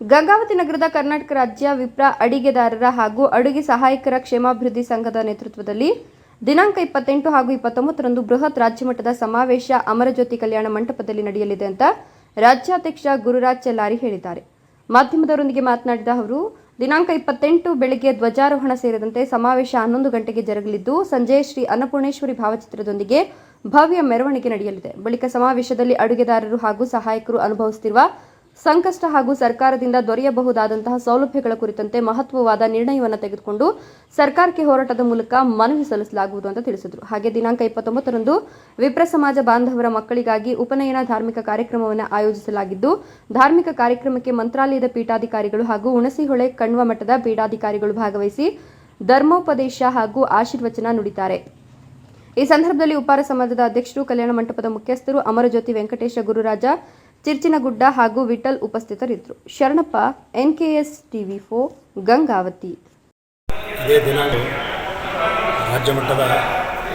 ಗಂಗಾವತಿ ನಗರದ ಕರ್ನಾಟಕ ರಾಜ್ಯ ವಿಪ್ರ ಅಡಿಗೆದಾರರ ಹಾಗೂ ಅಡುಗೆ ಸಹಾಯಕರ ಕ್ಷೇಮಾಭಿವೃದ್ಧಿ ಸಂಘದ ನೇತೃತ್ವದಲ್ಲಿ ದಿನಾಂಕ ಇಪ್ಪತ್ತೆಂಟು ಹಾಗೂ ಇಪ್ಪತ್ತೊಂಬತ್ತರಂದು ಬೃಹತ್ ರಾಜ್ಯಮಟ್ಟದ ಸಮಾವೇಶ ಅಮರಜ್ಯೋತಿ ಕಲ್ಯಾಣ ಮಂಟಪದಲ್ಲಿ ನಡೆಯಲಿದೆ ಅಂತ ರಾಜ್ಯಾಧ್ಯಕ್ಷ ಗುರುರಾಜ್ ಚೆಲ್ಲಾರಿ ಹೇಳಿದ್ದಾರೆ. ಮಾಧ್ಯಮದವರೊಂದಿಗೆ ಮಾತನಾಡಿದ ಅವರು, ದಿನಾಂಕ ಇಪ್ಪತ್ತೆಂಟು ಬೆಳಗ್ಗೆ ಧ್ವಜಾರೋಹಣ ಸೇರಿದಂತೆ ಸಮಾವೇಶ ಹನ್ನೊಂದು ಗಂಟೆಗೆ ಜರುಗಲಿದ್ದು, ಸಂಜೆ ಶ್ರೀ ಅನ್ನಪೂರ್ಣೇಶ್ವರಿ ಭಾವಚಿತ್ರದೊಂದಿಗೆ ಭವ್ಯ ಮೆರವಣಿಗೆ ನಡೆಯಲಿದೆ. ಬಳಿಕ ಸಮಾವೇಶದಲ್ಲಿ ಅಡುಗೆದಾರರು ಹಾಗೂ ಸಹಾಯಕರು ಅನುಭವಿಸುತ್ತಿರುವ ಸಂಕಷ್ಟ ಹಾಗೂ ಸರ್ಕಾರದಿಂದ ದೊರೆಯಬಹುದಾದಂತಹ ಸೌಲಭ್ಯಗಳ ಕುರಿತಂತೆ ಮಹತ್ವವಾದ ನಿರ್ಣಯವನ್ನು ತೆಗೆದುಕೊಂಡು ಸರ್ಕಾರಕ್ಕೆ ಹೋರಾಟದ ಮೂಲಕ ಮನವಿ ಸಲ್ಲಿಸಲಾಗುವುದು ಅಂತ ತಿಳಿಸಿದರು. ಹಾಗೆ ದಿನಾಂಕ ಇಪ್ಪತ್ತೊಂಬತ್ತರಂದು ವಿಪ್ರ ಸಮಾಜ ಬಾಂಧವರ ಮಕ್ಕಳಿಗಾಗಿ ಉಪನಯನ ಧಾರ್ಮಿಕ ಕಾರ್ಯಕ್ರಮವನ್ನು ಆಯೋಜಿಸಲಾಗಿದ್ದು, ಧಾರ್ಮಿಕ ಕಾರ್ಯಕ್ರಮಕ್ಕೆ ಮಂತ್ರಾಲಯದ ಪೀಠಾಧಿಕಾರಿಗಳು ಹಾಗೂ ಹುಣಸಿಹೊಳೆ ಕಣ್ವ ಮಠದ ಪೀಠಾಧಿಕಾರಿಗಳು ಭಾಗವಹಿಸಿ ಧರ್ಮೋಪದೇಶ ಹಾಗೂ ಆಶೀರ್ವಚನ ನುಡಿತಾರೆ. ಈ ಸಂದರ್ಭದಲ್ಲಿ ಉಪಾರ ಸಮಾಜದ ಅಧ್ಯಕ್ಷರು, ಕಲ್ಯಾಣ ಮಂಟಪದ ಮುಖ್ಯಸ್ಥರು, ಅಮರಜ್ಯೋತಿ ವೆಂಕಟೇಶ ಗುರುರಾಜ ಚಿರ್ಚಿನಗುಡ್ಡ ಹಾಗೂ ವಿಠಲ್ ಉಪಸ್ಥಿತರಿದ್ದರು. ಶರಣಪ್ಪ, ಎನ್ಕೆಎಸ್ ಟಿವಿ ಫೋ ಗಂಗಾವತಿ. ಇದೇ ದಿನಾಂಕ ರಾಜ್ಯ ಮಟ್ಟದ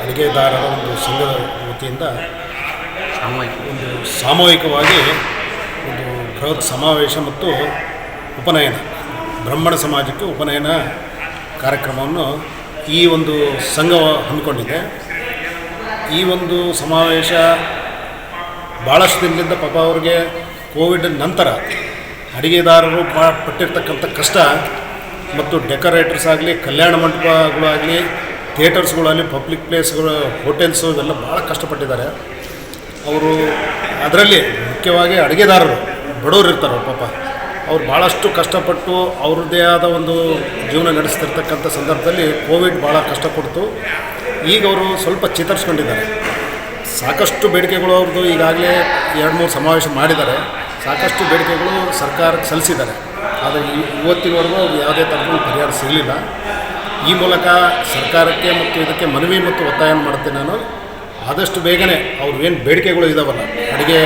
ಅಡುಗೆದಾರರ ಒಂದು ಸಂಘದ ವತಿಯಿಂದ ಒಂದು ಸಾಮೂಹಿಕವಾಗಿ ಒಂದು ಬೃಹತ್ ಸಮಾವೇಶ ಮತ್ತು ಉಪನಯನ, ಬ್ರಾಹ್ಮಣ ಸಮಾಜಕ್ಕೆ ಉಪನಯನ ಕಾರ್ಯಕ್ರಮವನ್ನು ಈ ಒಂದು ಸಂಘ ಹಮ್ಮಿಕೊಂಡಿದೆ. ಈ ಒಂದು ಸಮಾವೇಶ ಭಾಳಷ್ಟು ದಿನದಿಂದ ಪಾಪ ಅವ್ರಿಗೆ ಕೋವಿಡ್ ನಂತರ ಅಡಿಗೆದಾರರು ಪಟ್ಟಿರ್ತಕ್ಕಂಥ ಕಷ್ಟ ಮತ್ತು ಡೆಕೋರೇಟರ್ಸ್ ಆಗಲಿ, ಕಲ್ಯಾಣ ಮಂಟಪಗಳಾಗಲಿ ಥಿಯೇಟರ್ಸ್ಗಳಾಗಲಿ ಪಬ್ಲಿಕ್ ಪ್ಲೇಸ್ಗಳು, ಹೋಟೆಲ್ಸು ಇವೆಲ್ಲ ಭಾಳ ಕಷ್ಟಪಟ್ಟಿದ್ದಾರೆ. ಅವರು ಅದರಲ್ಲಿ ಮುಖ್ಯವಾಗಿ ಅಡುಗೆದಾರರು, ಬಡವರು ಇರ್ತಾರೆ ಪಾಪ. ಅವ್ರು ಭಾಳಷ್ಟು ಕಷ್ಟಪಟ್ಟು ಅವ್ರದ್ದೇ ಆದ ಒಂದು ಜೀವನ ನಡೆಸ್ತಿರ್ತಕ್ಕಂಥ ಸಂದರ್ಭದಲ್ಲಿ ಕೋವಿಡ್ ಭಾಳ ಕಷ್ಟಪಡ್ತು. ಈಗ ಅವರು ಸ್ವಲ್ಪ ಚೇತರಿಸ್ಕೊಂಡಿದ್ದಾರೆ. ಸಾಕಷ್ಟು ಬೇಡಿಕೆಗಳು ಅವ್ರದ್ದು ಈಗಾಗಲೇ ಎರಡು ಮೂರು ಸಮಾವೇಶ ಮಾಡಿದ್ದಾರೆ. ಸಾಕಷ್ಟು ಬೇಡಿಕೆಗಳು ಸರ್ಕಾರಕ್ಕೆ ಸಲ್ಲಿಸಿದ್ದಾರೆ. ಆದರೆ ಇವತ್ತಿನವರೆಗೂ ಅವ್ರು ಯಾವುದೇ ಥರದ ಪರಿಹಾರ ಸಿಗಲಿಲ್ಲ. ಈ ಮೂಲಕ ಸರ್ಕಾರಕ್ಕೆ ಮತ್ತು ಇದಕ್ಕೆ ಮನವಿ ಮತ್ತು ಒತ್ತಾಯ ಮಾಡ್ತೇನೆ ನಾನು. ಆದಷ್ಟು ಬೇಗನೆ ಅವ್ರು ಏನು ಬೇಡಿಕೆಗಳು ಇದ್ದಾವಲ್ಲ ಅಡುಗೆ,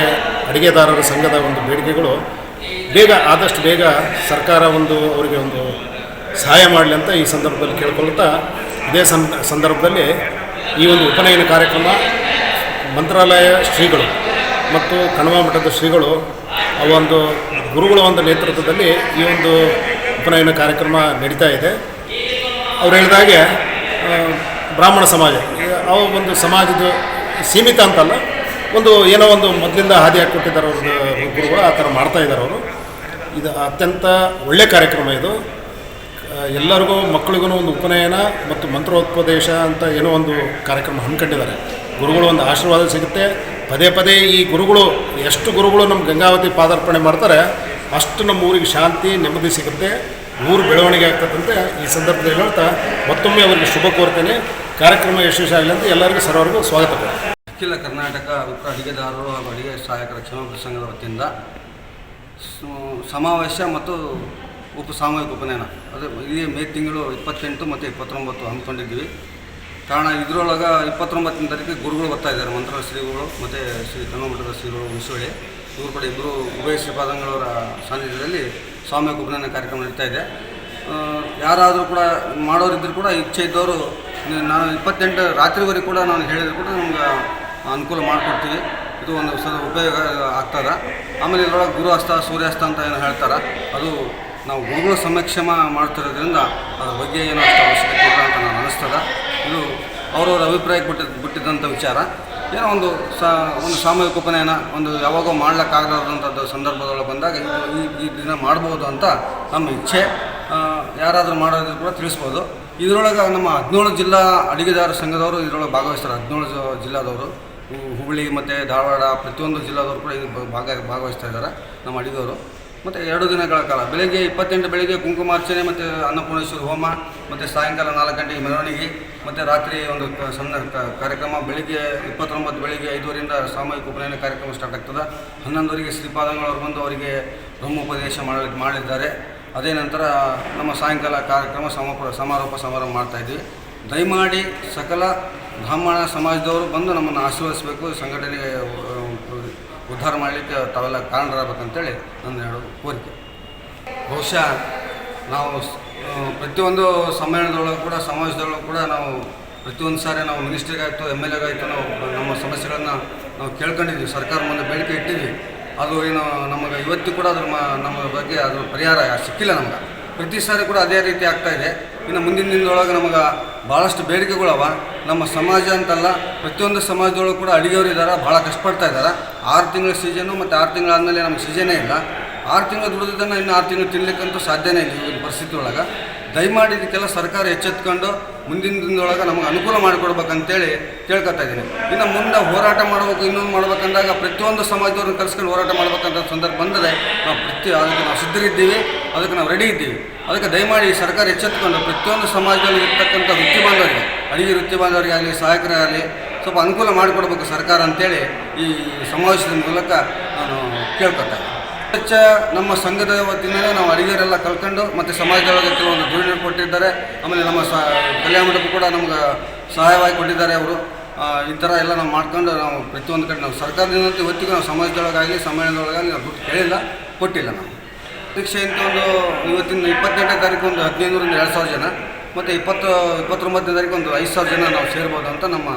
ಅಡುಗೆದಾರರ ಸಂಘದ ಒಂದು ಬೇಡಿಕೆಗಳು, ಬೇಗ, ಆದಷ್ಟು ಬೇಗ ಸರ್ಕಾರ ಒಂದು ಅವರಿಗೆ ಒಂದು ಸಹಾಯ ಮಾಡಲಿ ಅಂತ ಈ ಸಂದರ್ಭದಲ್ಲಿ ಕೇಳ್ಕೊಳ್ತಾ, ಇದೇ ಸಂದರ್ಭದಲ್ಲಿ ಈ ಒಂದು ಉಪನಯನ ಕಾರ್ಯಕ್ರಮ ಮಂತ್ರಾಲಯ ಶ್ರೀಗಳು ಮತ್ತು ಕಣ್ವ ಮಠದ ಶ್ರೀಗಳು, ಆ ಒಂದು ಗುರುಗಳ ಒಂದು ನೇತೃತ್ವದಲ್ಲಿ ಈ ಒಂದು ಉಪನಯನ ಕಾರ್ಯಕ್ರಮ ನಡೀತಾ ಇದೆ. ಅವ್ರು ಹೇಳಿದಾಗೆ ಬ್ರಾಹ್ಮಣ ಸಮಾಜ ಆ ಒಂದು ಸಮಾಜದ ಸೀಮಿತ ಅಂತಲ್ಲ, ಒಂದು ಏನೋ ಒಂದು ಮೊದಲಿಂದ ಹಾದಿ ಹಾಕಿಕೊಟ್ಟಿದ್ದಾರೆ ಅವ್ರದ್ದು ಗುರುಗಳು, ಆ ಥರ ಮಾಡ್ತಾ ಇದ್ದಾರೆ ಅವರು. ಇದು ಅತ್ಯಂತ ಒಳ್ಳೆಯ ಕಾರ್ಯಕ್ರಮ ಇದು. ಎಲ್ಲರಿಗೂ, ಮಕ್ಕಳಿಗೂ ಒಂದು ಉಪನಯನ ಮತ್ತು ಮಂತ್ರೋಪದೇಶ ಅಂತ ಏನೋ ಒಂದು ಕಾರ್ಯಕ್ರಮ ಹಮ್ಮಿಕೊಂಡಿದ್ದಾರೆ. ಗುರುಗಳು ಒಂದು ಆಶೀರ್ವಾದ ಸಿಗುತ್ತೆ. ಪದೇ ಪದೇ ಈ ಗುರುಗಳು, ಎಷ್ಟು ಗುರುಗಳು ನಮ್ಮ ಗಂಗಾವತಿ ಪಾದಾರ್ಪಣೆ ಮಾಡ್ತಾರೆ, ಅಷ್ಟು ನಮ್ಮ ಊರಿಗೆ ಶಾಂತಿ, ನೆಮ್ಮದಿ ಸಿಗುತ್ತೆ. ಊರು ಬೆಳವಣಿಗೆ ಆಗ್ತದಂತೆ ಈ ಸಂದರ್ಭದಲ್ಲಿ ಹೇಳ್ತಾ, ಮತ್ತೊಮ್ಮೆ ಅವರಿಗೆ ಶುಭ ಕೋರ್ತೇನೆ. ಕಾರ್ಯಕ್ರಮ ಯಶಸ್ವಿಯಾಗಲಿ ಅಂತ ಎಲ್ಲರಿಗೂ ಸರ್ವರಿಗೂ ಸ್ವಾಗತ ಅಖಿಲ ಕರ್ನಾಟಕ ಉಪ ಅಡಿಗೆದಾರರು ಹಾಗೂ ಅಡಿಗೆ ಸಹಾಯಕರ ಕ್ಷೇಮ ಸಂಘದ ವತಿಯಿಂದ ಸಮಾವೇಶ ಮತ್ತು ಉಪ, ಸಾಮೂಹಿಕ ಉಪನಯನ. ಅದೇ ಇದೇ ಮೇ ತಿಂಗಳು ಇಪ್ಪತ್ತೆಂಟು ಮತ್ತು ಇಪ್ಪತ್ತೊಂಬತ್ತು ಹಮ್ಮಿಕೊಂಡಿದ್ವಿ ಕಾರಣ ಇದರೊಳಗೆ ಇಪ್ಪತ್ತೊಂಬತ್ತನೇ ತಾರೀಕಿಗೆ ಗುರುಗಳು ಬರ್ತಾ ಇದ್ದಾರೆ. ಮಂತ್ರ ಶ್ರೀಗಳು ಮತ್ತು ಶ್ರೀ ಕನ್ನಮಠದ ಶ್ರೀಗಳು ಮುಸುಳಿ ಇವರು ಕಡೆ ಇಬ್ಬರು ಉಭಯ ಶ್ರೀಪಾದಂಗಳವರ ಸಾನ್ನಿಧ್ಯದಲ್ಲಿ ಸ್ವಾಮಿ ಉಪನಯನ ಕಾರ್ಯಕ್ರಮ ನಡೀತಾ ಇದೆ. ಯಾರಾದರೂ ಕೂಡ ಮಾಡೋರಿದ್ದರೂ ಕೂಡ ಇಚ್ಛೆ ಇದ್ದವರು ನಾನು ಇಪ್ಪತ್ತೆಂಟು ರಾತ್ರಿವರೆಗೆ ಕೂಡ ನಾನು ಹೇಳಿದ್ರು ಕೂಡ ನಮ್ಗೆ ಅನುಕೂಲ ಮಾಡಿಕೊಡ್ತೀವಿ. ಇದು ಒಂದು ಸಲ ಉಪಯೋಗ ಆಗ್ತದೆ. ಆಮೇಲೆ ಇದರೊಳಗೆ ಗುರು ಅಸ್ತ ಸೂರ್ಯಾಸ್ತ ಅಂತ ಏನು ಹೇಳ್ತಾರೆ. ಅದು ನಾವು ಗುರುಗಳ ಸಮಕ್ಷಮ ಮಾಡ್ತಿರೋದ್ರಿಂದ ಅದ್ರ ಬಗ್ಗೆ ಏನು ಅಷ್ಟು ಅವಶ್ಯಕತೆ ಇಲ್ಲ ಅಂತ ನಾನು ಅನ್ನಿಸ್ತದೆ ಇದು ಅವ್ರವ್ರ ಅಭಿಪ್ರಾಯಕ್ಕೆ ಬಿಟ್ಟಿದ್ದ ಬಿಟ್ಟಿದ್ದಂಥ ವಿಚಾರ. ಏನೋ ಒಂದು ಸಾ, ಒಂದು ಸಾಮೂಹಿಕ ಉಪನಯನ, ಒಂದು ಯಾವಾಗೋ ಮಾಡ್ಲಿಕ್ಕಾಗಲಾರ್ದಂಥದ್ದು ಸಂದರ್ಭದೊಳಗೆ ಬಂದಾಗ ಈ ಈ ದಿನ ಮಾಡ್ಬೋದು ಅಂತ ನಮ್ಮ ಇಚ್ಛೆ. ಯಾರಾದರೂ ಮಾಡೋದ್ರ ಕೂಡ ತಿಳಿಸ್ಬೋದು. ಇದರೊಳಗೆ ನಮ್ಮ ಹದಿನೇಳು ಜಿಲ್ಲಾ ಅಡಿಗೆದಾರ ಸಂಘದವರು ಇದರೊಳಗೆ ಭಾಗವಹಿಸ್ತಾರೆ. ಹದಿನೇಳು ಜಿಲ್ಲಾದವರು. ಹುಬ್ಬಳ್ಳಿ ಮತ್ತು ಧಾರವಾಡ ಪ್ರತಿಯೊಂದು ಜಿಲ್ಲಾದವರು ಕೂಡ ಇದು ಭಾಗ, ಭಾಗವಹಿಸ್ತಾ ಇದ್ದಾರೆ ನಮ್ಮ ಅಡಿಗೆಯವರು ಮತ್ತು ಎರಡು ದಿನಗಳ ಕಾಲ, ಬೆಳಗ್ಗೆ ಇಪ್ಪತ್ತೆಂಟು ಬೆಳಿಗ್ಗೆ ಕುಂಕುಮಾರ್ಚನೆ ಮತ್ತು ಅನ್ನಪೂರ್ಣೇಶ್ವರ ಹೋಮ, ಮತ್ತು ಸಾಯಂಕಾಲ ನಾಲ್ಕು ಗಂಟೆಗೆ ಮೆರವಣಿಗೆ, ಮತ್ತು ರಾತ್ರಿ ಒಂದು ಸಣ್ಣ ಕಾರ್ಯಕ್ರಮ, ಬೆಳಿಗ್ಗೆ ಇಪ್ಪತ್ತೊಂಬತ್ತು ಬೆಳಿಗ್ಗೆ ಐದುವರೆಯಿಂದ ಸಾಮೂಹಿಕ ಉಪನಯನ ಕಾರ್ಯಕ್ರಮ ಸ್ಟಾರ್ಟ್ ಆಗ್ತದೆ. ಹನ್ನೊಂದುವರೆಗೆ ಶ್ರೀಪಾದಂಗಳವರು ಬಂದು ಅವರಿಗೆ ಬ್ರಹ್ಮೋಪದೇಶ ಮಾಡಿ, ಮಾಡಿದ್ದಾರೆ. ಅದೇ ನಂತರ ನಮ್ಮ ಸಾಯಂಕಾಲ ಕಾರ್ಯಕ್ರಮ ಸಮಾಪ, ಸಮಾರೋಪ ಸಮಾರಂಭ ಮಾಡ್ತಾಯಿದ್ವಿ ದಯಮಾಡಿ ಸಕಲ ಬ್ರಾಹ್ಮಣ ಸಮಾಜದವರು ಬಂದು ನಮ್ಮನ್ನು ಆಶೀರ್ವದಿಸಬೇಕು, ಸಂಘಟನೆಗೆ ಉದ್ಧಾರ ಮಾಡಲಿಕ್ಕೆ ತಾವೆಲ್ಲ ಕಾರಣರಾಗಬೇಕಂತೇಳಿ ನನ್ನ ಎರಡು ಕೋರಿಕೆ. ಬಹುಶಃ ನಾವು ಪ್ರತಿಯೊಂದು ಸಮ್ಮೇಳನದೊಳಗೂ ಕೂಡ ಸಮಾಜದೊಳಗೆ ಕೂಡ ನಾವು ಪ್ರತಿಯೊಂದು ಸಾರಿ ನಾವು ಮಿನಿಸ್ಟ್ರಿಗಾಯಿತು ಎಂ ಎಲ್ ಎಗಾಯಿತು ನಾವು ನಮ್ಮ ಸಮಸ್ಯೆಗಳನ್ನು ನಾವು ಕೇಳ್ಕೊಂಡಿದ್ವಿ ಸರ್ಕಾರ ಮುಂದೆ ಬೇಡಿಕೆ ಇಟ್ಟಿದ್ವಿ ಅದು ಏನು ನಮಗೆ ಇವತ್ತು ಕೂಡ ಅದ್ರ ಮ, ನಮ್ಮ ಬಗ್ಗೆ ಅದ್ರ ಪರಿಹಾರ ಸಿಕ್ಕಿಲ್ಲ ನಮ್ಗೆ. ಪ್ರತಿ ಸಾರಿ ಕೂಡ ಅದೇ ರೀತಿ ಆಗ್ತಾಯಿದೆ ಇನ್ನು ಮುಂದಿನ ದಿನದೊಳಗೆ ನಮಗೆ ಭಾಳಷ್ಟು ಬೇಡಿಕೆಗಳವ. ನಮ್ಮ ಸಮಾಜ ಅಂತಲ್ಲ, ಪ್ರತಿಯೊಂದು ಸಮಾಜದೊಳಗೆ ಕೂಡ ಅಡಿಗೆಯವರು ಇದ್ದಾರೆ ಭಾಳ ಕಷ್ಟಪಡ್ತಾ ಇದ್ದಾರೆ ಆರು ತಿಂಗಳ ಸೀಸನ್ನು ಮತ್ತು ಆರು ತಿಂಗಳಾದಮೇಲೆ ನಮ್ಮ ಸೀಸನೇ ಇಲ್ಲ. ಆರು ತಿಂಗಳು ದುಡಿದನ್ನು ಇನ್ನು ಆರು ತಿಂಗಳು ತಿನ್ನಲಿಕ್ಕಂತೂ ಸಾಧ್ಯನೇ ಇಲ್ಲ ಈಗಿನ ಪರಿಸ್ಥಿತಿ ಒಳಗೆ ದಯಮಾಡಿ ಇದಕ್ಕೆಲ್ಲ ಸರ್ಕಾರ ಎಚ್ಚೆತ್ಕೊಂಡು ಮುಂದಿನ ದಿನದೊಳಗೆ ನಮಗೆ ಅನುಕೂಲ ಮಾಡಿಕೊಡ್ಬೇಕಂತೇಳಿ ಕೇಳ್ಕೊತಾ ಇದ್ದೀನಿ. ಇನ್ನು ಮುಂದೆ ಹೋರಾಟ ಮಾಡಬೇಕು, ಇನ್ನೊಂದು ಮಾಡ್ಬೇಕಂದಾಗ ಪ್ರತಿಯೊಂದು ಸಮಾಜದವ್ರನ್ನ ಕರೆಸ್ಕೊಂಡು ಹೋರಾಟ ಮಾಡ್ಬೇಕಂತ ಸಂದರ್ಭ ಬಂದರೆ ನಾವು ಪ್ರತಿ ಅದಕ್ಕೆ ನಾವು ಸಿದ್ಧರಿದ್ದೀವಿ, ಅದಕ್ಕೆ ನಾವು ರೆಡಿ ಇದ್ದೀವಿ. ಅದಕ್ಕೆ ದಯಮಾಡಿ ಸರ್ಕಾರ ಎಚ್ಚೆತ್ಕೊಂಡು ಪ್ರತಿಯೊಂದು ಸಮಾಜದಲ್ಲಿ ಇರ್ತಕ್ಕಂಥ ವೃತ್ತಿ ಬಾಂಧವರಿಗೆ ಅಡಿಗೆ ವೃತ್ತಿ ಬಾಂಧವರಿಗೆ ಆಗಲಿ ಸಹಾಯಕರಾಗಲಿ ಸ್ವಲ್ಪ ಅನುಕೂಲ ಮಾಡಿಕೊಡ್ಬೇಕು ಸರ್ಕಾರ ಅಂತೇಳಿ ಈ ಸಮಾವೇಶದ ಮೂಲಕ ನಾನು ಕೇಳ್ಕೊತಾ ಹೆಚ್ಚ ನಮ್ಮ ಸಂಘದ ವತಿಯಿಂದ ನಾವು ಅಡಿಗೆರೆಲ್ಲ ಕಲ್ತ್ಕೊಂಡು ಮತ್ತು ಸಮಾಜದೊಳಗೆ ಕೆಲವೊಂದು ದುಡಿಮೆ ಕೊಟ್ಟಿದ್ದಾರೆ. ಆಮೇಲೆ ನಮ್ಮ ಸ, ಕಲ್ಯಾಣ ಮಂಟಪ ಕೂಡ ನಮ್ಗೆ ಸಹಾಯವಾಗಿ ಕೊಟ್ಟಿದ್ದಾರೆ ಅವರು. ಈ ಥರ ಎಲ್ಲ ನಾವು ಮಾಡ್ಕೊಂಡು ನಾವು ಪ್ರತಿಯೊಂದು ಕಡೆ ನಾವು ಸರ್ಕಾರದಿಂದ ಇವತ್ತಿಗೂ ನಾವು ಸಮಾಜದೊಳಗಾಗಲಿ ಸಮಾಜದೊಳಗಾಗಲಿ ನಾವು ದುಡ್ಡು ಕೇಳಿಲ್ಲ, ಕೊಟ್ಟಿಲ್ಲ ನಾವು. ಪರೀಕ್ಷೆ ಅಂತ ಒಂದು ಇವತ್ತಿನ ಇಪ್ಪತ್ತೆಂಟನೇ ತಾರೀಕು ಒಂದು ಹದಿನೈದರಿಂದ ಎರಡು ಸಾವಿರ ಜನ, ಮತ್ತು ಇಪ್ಪತ್ತು, ಇಪ್ಪತ್ತೊಂಬತ್ತನೇ ತಾರೀಕು ಒಂದು ಐದು ಸಾವಿರ ಜನ ನಾವು ಸೇರ್ಬೋದು ಅಂತ ನಮ್ಮ